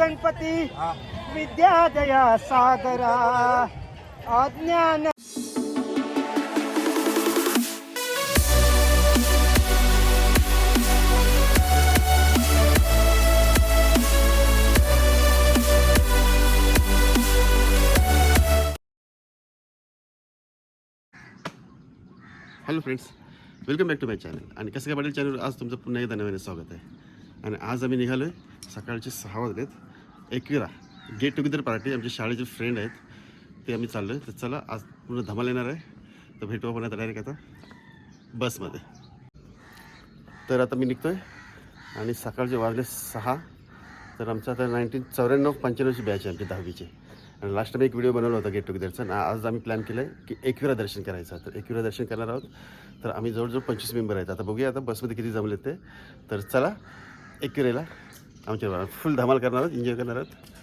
गणपती विद्या दया सागरा अज्ञान hello friends welcome back to my channel आणि कसं काय पाटील चॅनल आज तुमचं पुन्हा एकदा नव्याने स्वागत आहे. आणि आज आम्ही निघालो आहे सकाळचे सहा वाजलेत. एकविरा. गेट टुगेदर पार्टी आमचे शाळेचे फ्रेंड आहेत. ते आम्ही चाललो आहे तर चला आज पूर्ण धमाल येणार आहे. तर भेटू आपण आता डायरेक्ट आता बसमध्ये तर आता मी निघतो आहे आणि सकाळचे वाजले सहा. तर आमचं आता नाईन्टीन चौऱ्याण्णव पंच्याण्णवची बॅच आहे आमची दहावीची. आणि लास्ट टाईम एक व्हिडिओ बनवला होता गेट टुगेदरचा आणि आज आम्ही प्लॅन केलं आहे की एकविरा दर्शन करायचं. तर एकविरा दर्शन करणार आहोत. तर आम्ही जवळजवळ पंचवीस मेंबर आहेत. आता बघूया आता बसमध्ये किती जमले ते. तर चला एकविरेला आमच्या फुल धमाल करणार आहोत एन्जॉय करणार आहोत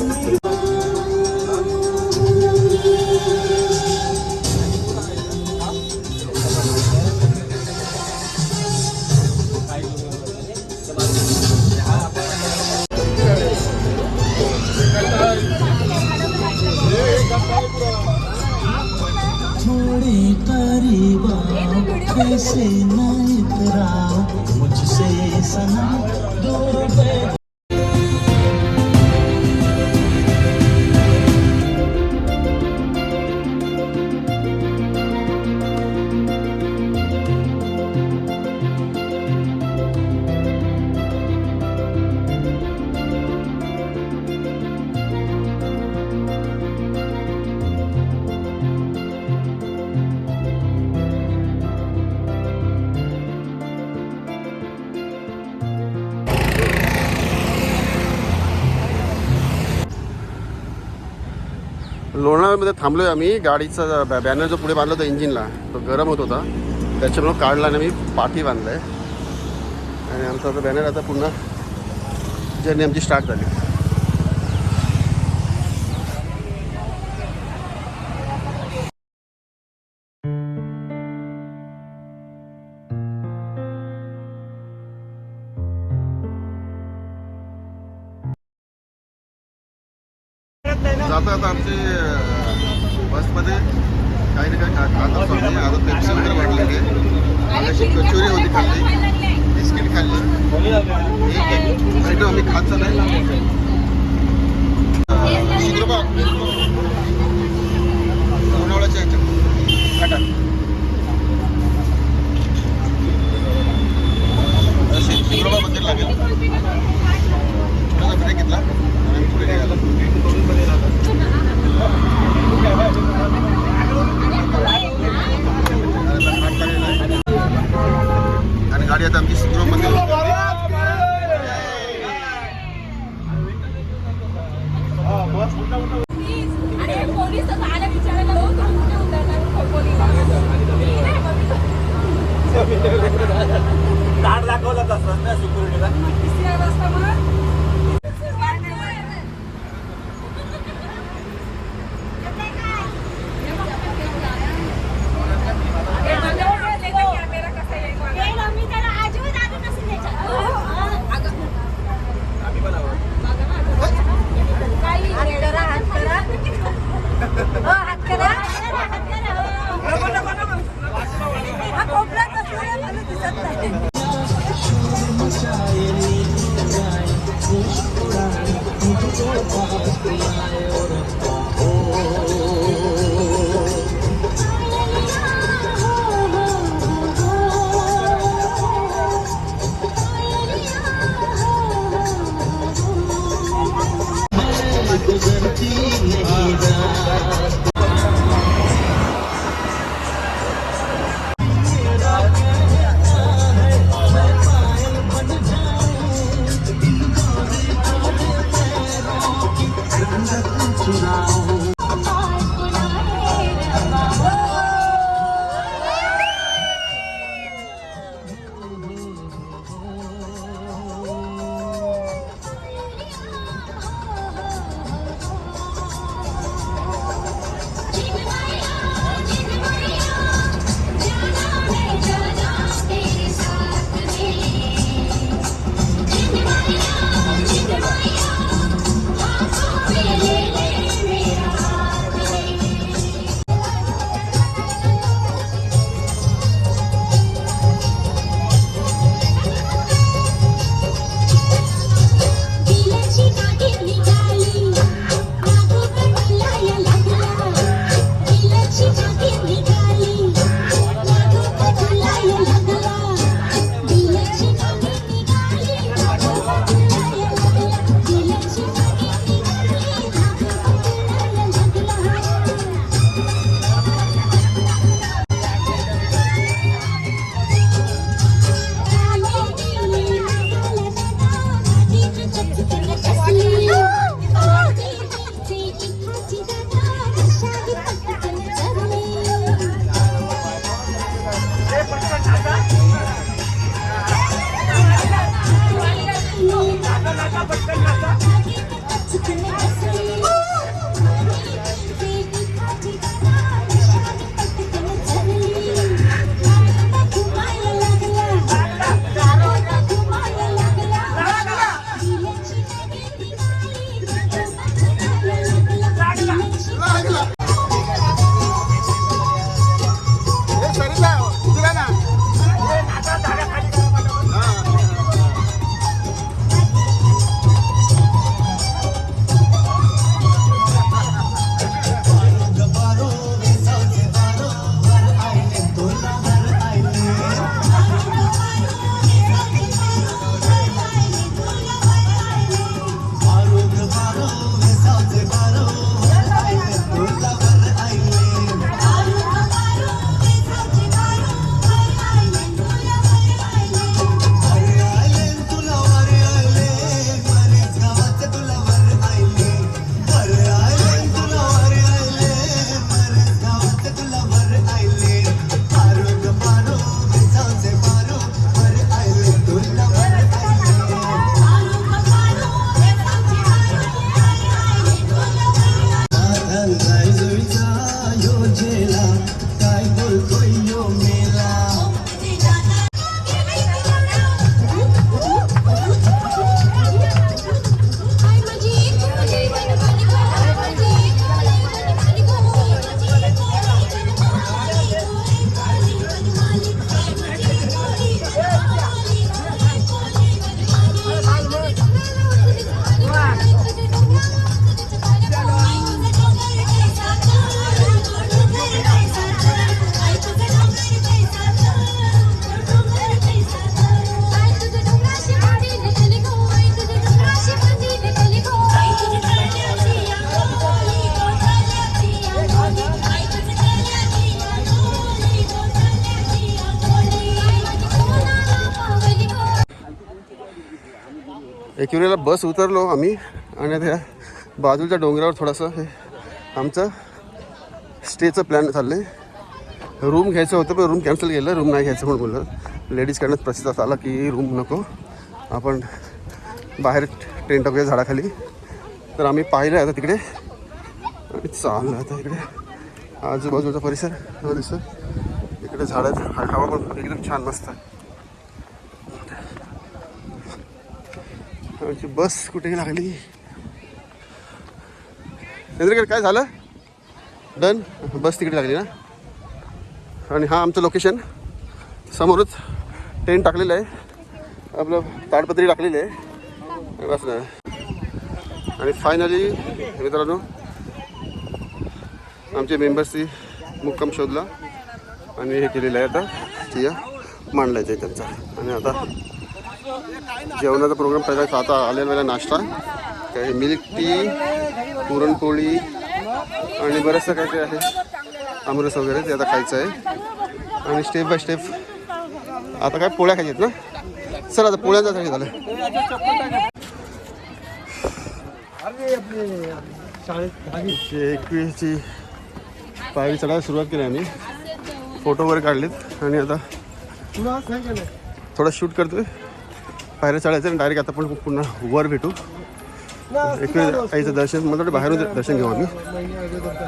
थोड़ी लोणावळ्यामध्ये थांबलो आहे आम्ही. गाडीचा बॅ- बॅनर जो पुढे बांधला होता इंजिनला तो गरम होत होता. त्याच्यामुळं काढला आणि मी पाठी बांधला आहे आणि आमचा आता बॅनर आता पुन्हा जर्नी आमची स्टार्ट झाली. बस उतरलो आम्ही आणि त्या बाजूच्या डोंगरावर थोडंसं हे आमचं स्टेचं प्लॅन चाललं आहे रूम घ्यायचं होतं पण रूम कॅन्सल केलं रूम नाही घ्यायचं म्हणून बोललं. लेडीजकडनं प्रसिद्ध आला की रूम नको. आपण बाहेर टेंट वगैरे झाडाखाली. तर आम्ही पाहिलं आता तिकडे. आणि चाललं आता इकडे. आजूबाजूचा परिसर हा दिसतो इकडे झाडं हवा पण एकदम छान मस्त आहे. आमची बस कुठे लागली? चंद्रगड काय झालं? डन? बस तिकडे लागली ना? आणि हा आमचं लोकेशन समोरच टेंट टाकलेलं आहे. आपलं ताडपत्री टाकलेली आहे. बस ना. आणि फायनली मित्रांनो आमचे मेंबर्सची मुक्काम शोधला. आणि हे केलेलं आहे आता. चिया मांडलायचं आहे त्यांचा. आणि आता जेवणाचा प्रोग्राम पहिला आता आलेला वेळेला नाश्ता काही मिल्क टी पुरणपोळी आणि बरंचसं काय काय आहे. आमरस वगैरे ते आता खायचं आहे. आणि स्टेप बाय स्टेप आता काय पोळ्या खायच्यात ना? सर आता पोळ्यांचा काय झालं. एकवीसची पायरी चढायला सुरुवात केली आम्ही. फोटो वगैरे काढलेत. आणि आता थोडा शूट करतोय. पायऱ्या चढायचं आणि डायरेक्ट आता पण पुन्हा वर भेटू. एकवीस आईचं दर्शन म्हणजे बाहेरून दर्शन घेऊ आम्ही.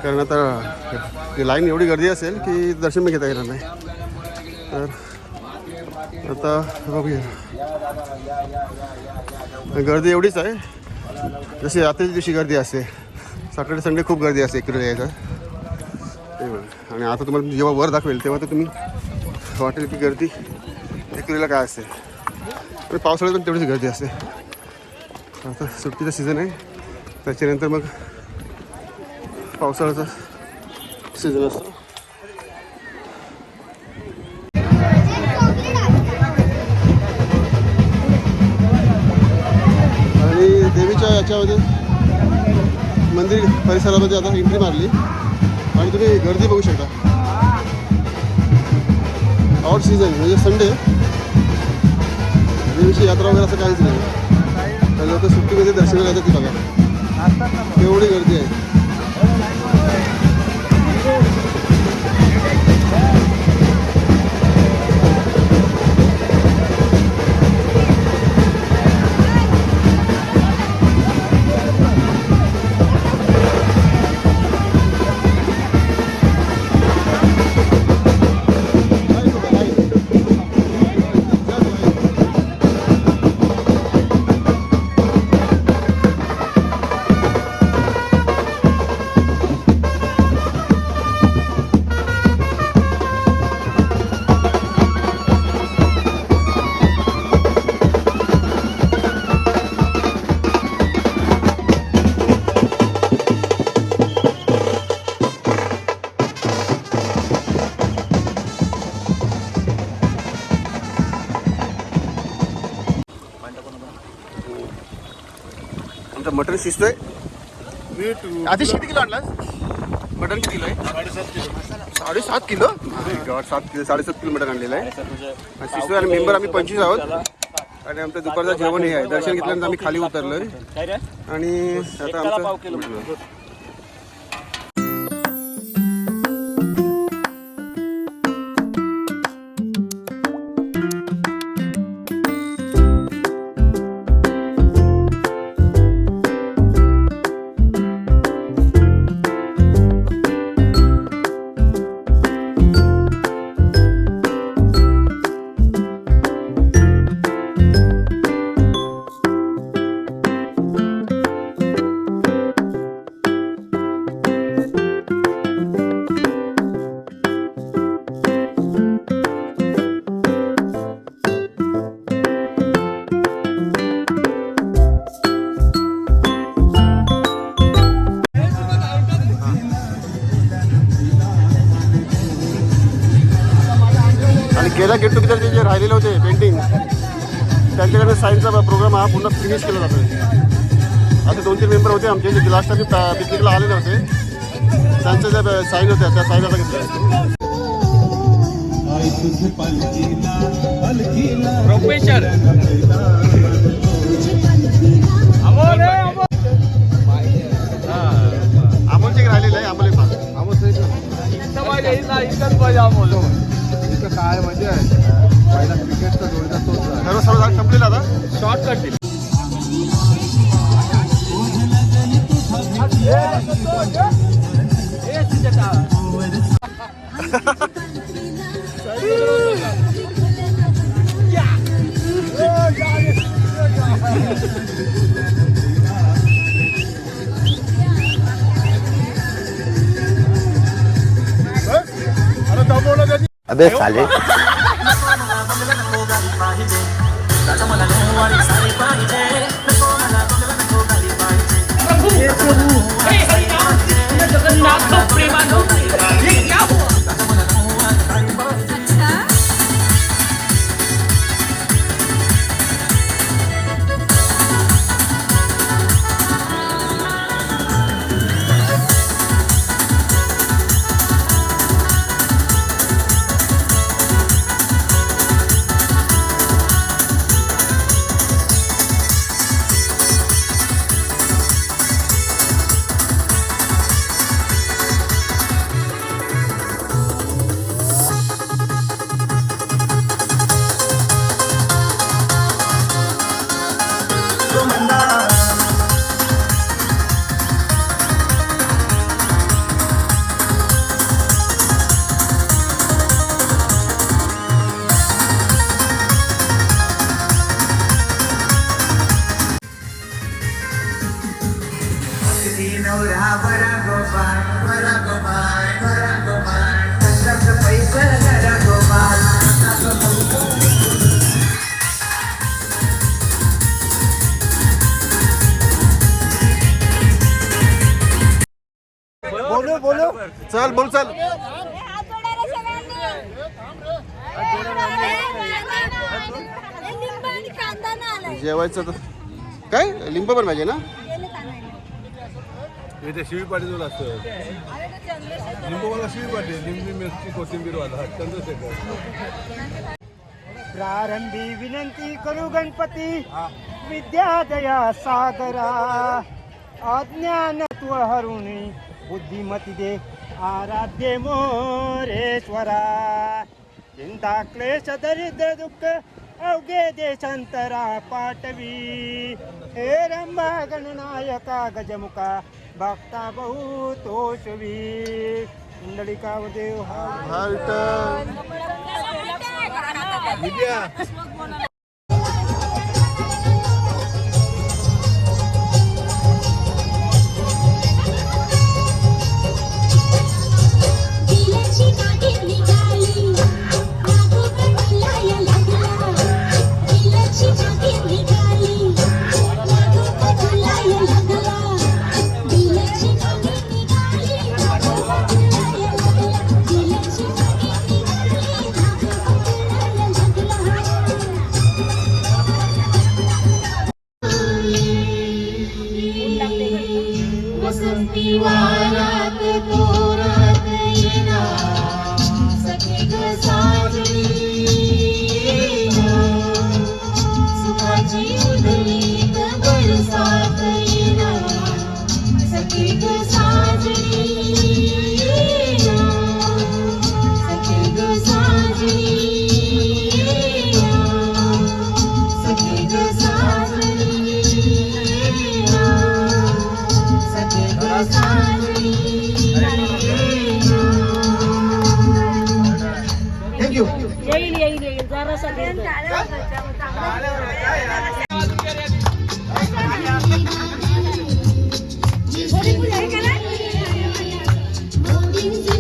कारण आता ती लाईन एवढी गर्दी असेल की दर्शन पण घेता येणार नाही. तर आता बघूया. गर्दी एवढीच आहे. जशी रात्रीच्या दिवशी गर्दी असते. सॅटर्डे संडे खूप गर्दी असते इकडे यायचं ते आणि आता तुम्हाला जेव्हा वर दाखवेल तेव्हा तर तुम्ही वाटेल की गर्दी. एकरीला काय असेल पण पावसाळ्यात पण तेवढीच गर्दी असते. आता सुट्टीचा सीझन आहे. त्याच्यानंतर मग पावसाळ्याचा सीझन असतो. आणि देवीच्या याच्यामध्ये मंदिर परिसरामध्ये आता एंट्री मारली. आणि तुम्ही गर्दी बघू शकता. आउट सीझन म्हणजे संडे देवीची यात्रा वगैरे असं काहीच नाही. तर लोक सुट्टीमध्ये दर्शनाला येतात बघा. एवढी गर्दी आहे. आमचं मटण शिजतोय. आधी किती किलो आणलास? मटण किती किलो आहे? साडेसात किलो? गॉड सात किलो साडेसात किलो मटण आणलेलं आहे. शिजतोय आणि मेंबर आम्ही पंचवीस आहोत. आणि आमचं दुपारचं जेवण हे आहे. दर्शन घेतल्यानंतर आम्ही खाली उतरलोय. आणि आता आमचं पेंटिंग त्यांच्याकडे साईनचा प्रोग्राम हा पूर्ण फिनिश केला जातो आता दोन तीन मेंबर होते आमचे जे लास्ट टाइम पिकनिकला आलेले होते. त्यांच्या ज्या साईन होत्या त्या साईन आता घेतल्या. अमोलचे राहिलेलं आहे अमोल पाहिजे काय म्हणजे आहे. पहिला क्रिकेटचा जोडीदार तोच. सर्व सर्व झाड संपलेलं आता? शॉर्टकट दिली अबे vez sale. जेवायचं तर काय? लिंब पण पाहिजे ना? इथे शिवी पाटील असतं लिंबूवाला शिवी पाटील लिंबी मिरची कोथिंबीरवाला चंद्रशेखर. प्रारंभी विनंती करू गणपती विद्या दया सागरा. अज्ञान तू हरुणी बुद्धिमती दे आराध्य मोरेश्वरा. चिंता क्लेश दरिद्र दुःख अवघे देशांतरा पाटवी हे रंभा गणनायका गजमुखा भक्ता बहु तोषवी. कुंडलिका देव हा. Thank you.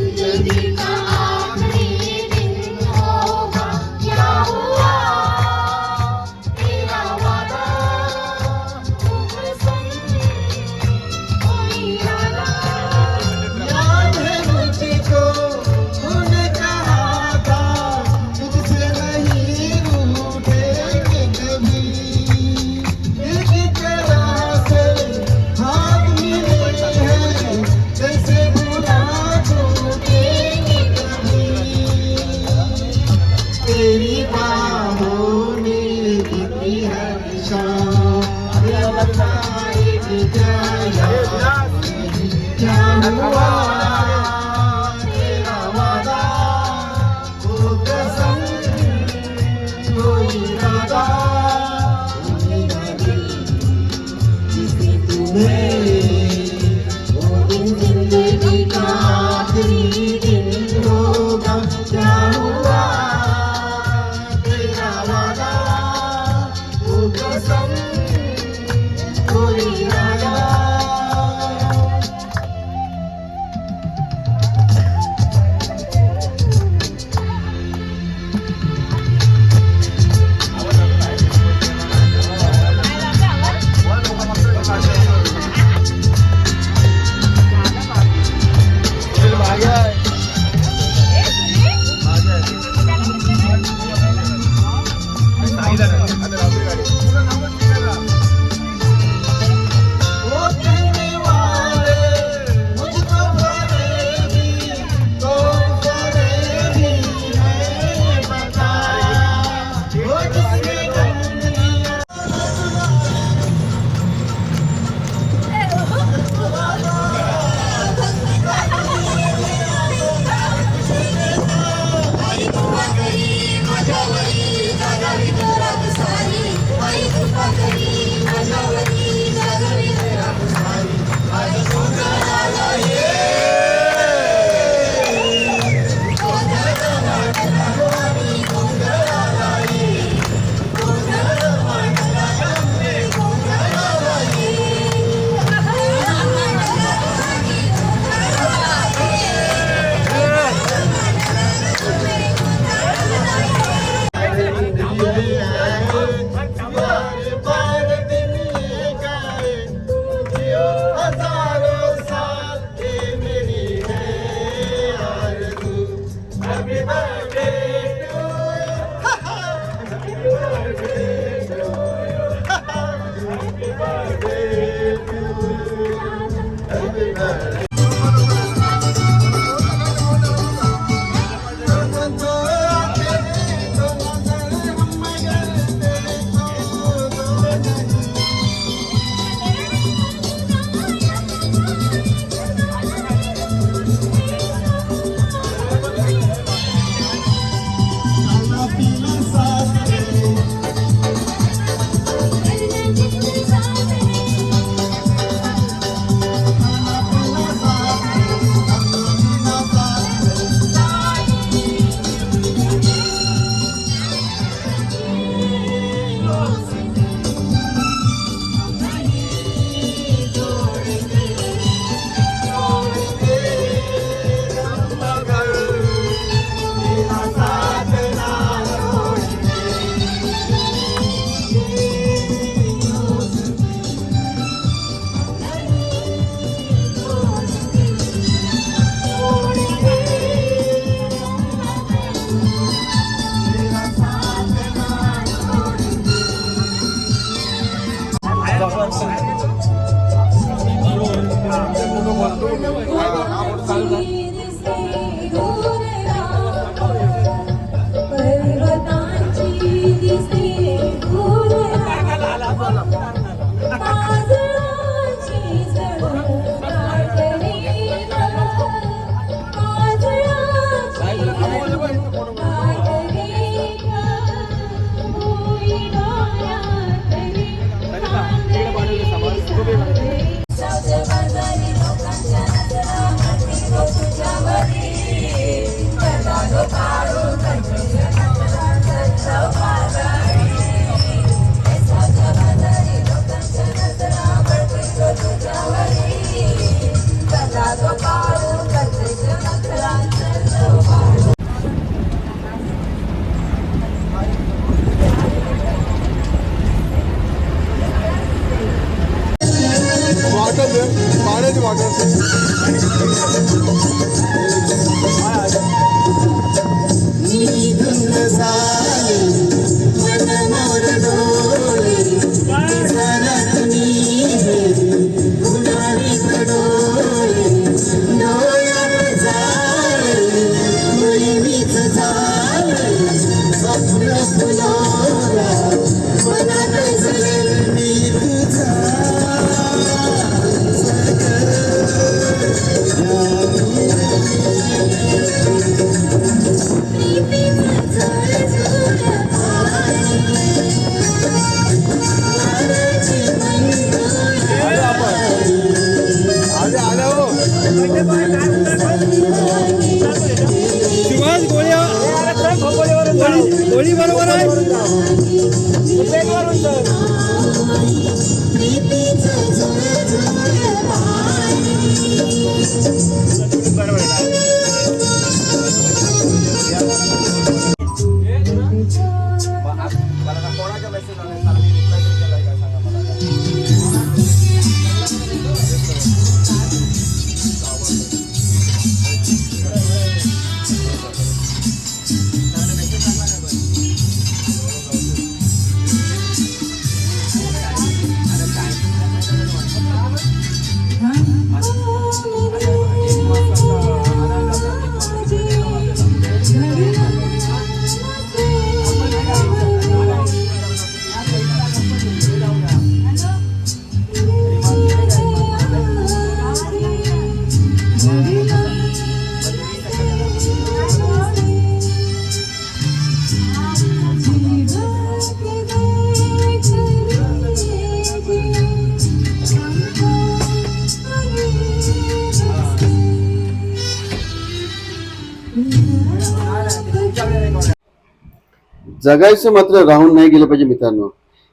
जगायचं मात्र राहून नाही गेलं पाहिजे मित्रांनो.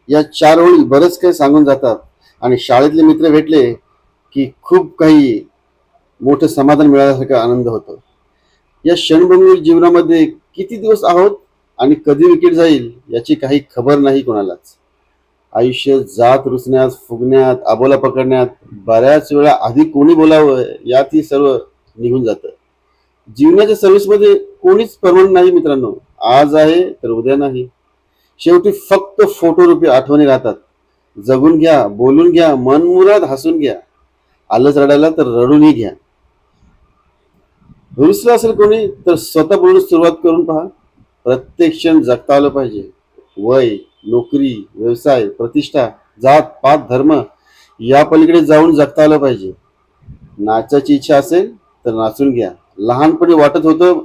या चार ओळी बरंच काही सांगून जातात. आणि शाळेतले मित्र भेटले की खूप काही मोठं समाधान मिळाल्यासारखा आनंद होतो. या क्षणभंगूर जीवनामध्ये किती दिवस आहोत आणि कधी विकेट जाईल याची काही खबर नाही कोणालाच. आयुष्य जात रुचण्यात फुगण्यात आबोला पकडण्यात बऱ्याच वेळा आधी कोणी बोलावं यात ही सर्व निघून जातं. जीवनाच्या सर्व्हिसमध्ये कोणीच परमनंट नाही मित्रांनो. आज आहे तर उद्या नाही. शेवटी फक्त फोटो रुपये आठवणी राहतात. जगून घ्या बोलून घ्या मनमुराद हसून घ्या. आलंच रडायला तर रडूनही घ्या. रुसलं असेल कोणी तर स्वतः बोलून सुरुवात करून पहा. प्रत्येक क्षण जगता आलं पाहिजे. वय नोकरी व्यवसाय प्रतिष्ठा जात पात धर्म या पलीकडे जाऊन जगता आलं पाहिजे. नाचाची इच्छा असेल तर नाचून घ्या. लहानपणी वाटत होतं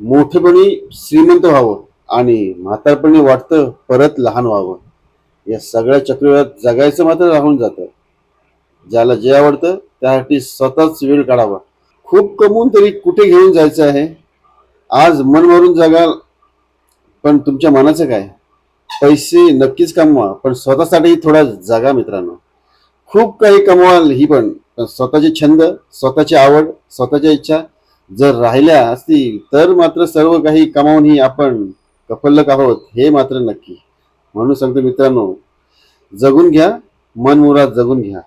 मोठेपणी श्रीमंत व्हावं आणि म्हातारपणी वाटतं परत लहान व्हावं. या सगळ्या चक्रव्यूहात जगायचं मात्र राहून जातं. ज्याला जे आवडतं त्यासाठी स्वतःच वेळ काढावा. खूप कमवून तरी कुठे घेऊन जायचं आहे? आज मन मारून जगाल पण तुमच्या मनाचं काय? पैसे नक्कीच कमवा पण स्वतःसाठी थोडा जगा मित्रांनो. खूप काही कमवाल ही पण पण स्वतःचे छंद स्वतःची आवड स्वतःच्या इच्छा जर राहिल्या असतील तर मात्र सर्व काही कमावूनही आपण कफल्लक आहोत हे मात्र नक्की. म्हणून सांगतो मित्रांनो जगून घ्या मनमुराद जगून घ्या.